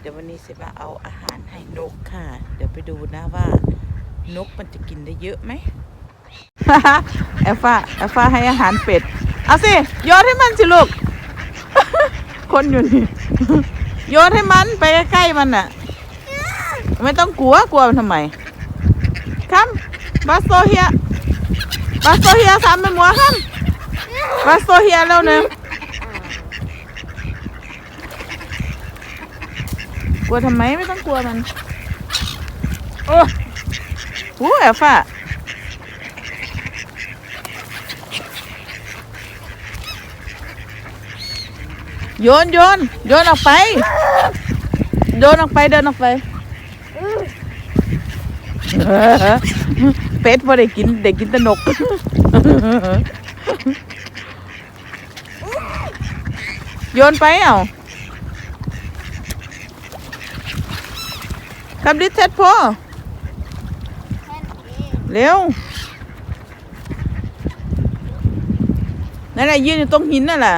เดี๋ยววันนี้สิมาเอาอาหารให้นกค่ะ เดี๋ยวไปดูนะว่า นกมันจะกินได้เยอะไหมแอลฟ้าแอลฟ้าให้อาหารเป็ด เอาสิโยนให้มันสิลูก คนอยู่นี่โยนให้มันไปใกล้ๆมันน่ะ ไม่ต้องกลัวกลัวมันทำไมคัมบาสโซเฮียบาสโซเฮียสามไปหมัวคัมบาสโซเฮียแล้วหนึ่ง กลัวทำไมไม่ต้องกลัวมัน โอ้โหแอลฟ้าโยนโยนโยนออกไป โยนออกไปเดินออกไปเป็ดพอได้กินได้กินตะนก โยนไปเอ้า ทำดิเท็ดพ่อเร็วนั่นแหละยืนอยู่ตรงหินนั่นแหละ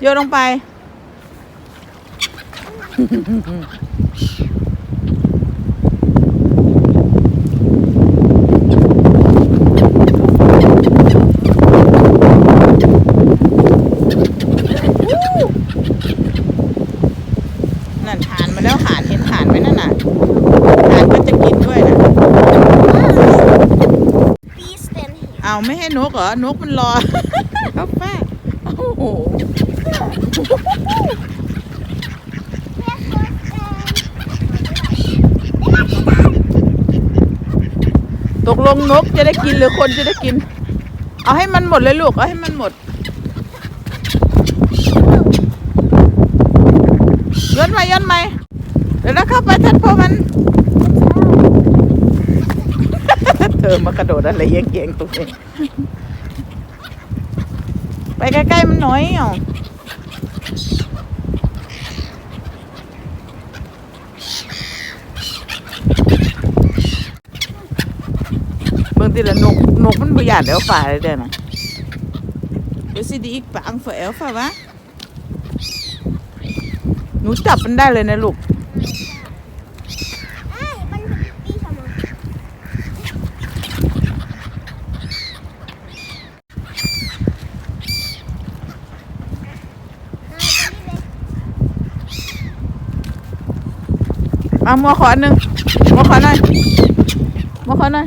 โยนลงไป นั่นหานมาแล้วหานเห็นหานไหมนั่นน่ะหานก็จะกินด้วยนะ Spis den helt. เอาไม่ให้นกเหรอนกมันรอครับป้าโอ้โหตกลงนกจะได้กินหรือคนจะได้กิน เอาให้มันหมดเลยลูก เอาให้มันหมดย้อนมาย้อนมาเดี๋ยวเราเข้าไปทัดพอมัน เธ อมากระโดดอะไรเยียงๆตรงนี้ ไปใกล้ๆมันหน่อยอะเบิ่งทีละนกนกมันบ่อยากเดี๋ยวฝ่าเลยเด้อนะเดี๋ยวสิดีอีกปังฝ่าเอลฝ่าวะหนูจับมันได้เลยนะลูก มามัวขออันหนึ่งมัวขอหน่อยมัวขอหน่อย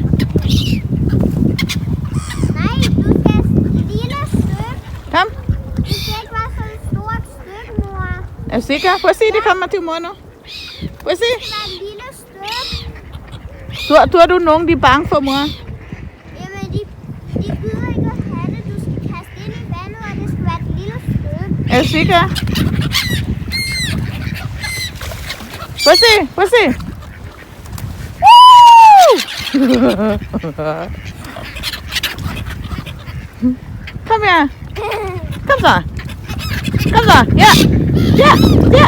Nej, du skal lille stykke. ท Det skal ikke være sådan et stort stykke, mor. ำเอลซิกะเพื่อซี่ที่คำมาถึงมัวเนาะเพื่อซี่ Det skal være et lille stykke. ตัวตัวดูนงดีปังฝ่ามัว Jamen, de, de gider ikke at have det. Du skal kaste ind i vandet, og det skal være et lille stykke. เอล ซิกะเพื่อซี่เพื่อซี่วู้ Kom her. Kom så. Kom så. Ja. Ja. Ja.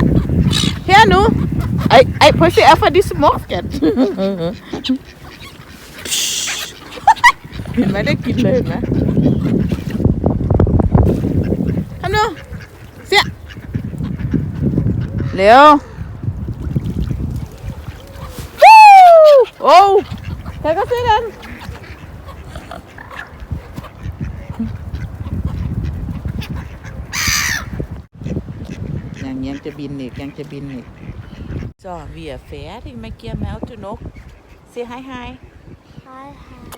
Her nu. Ej, ej, prøv at se, er for de Oh, take a seat in. Càng em cho pin này, càng cho pin này. Giờ vỉa phé thì mấy kia mèo cho nó. C22. 22.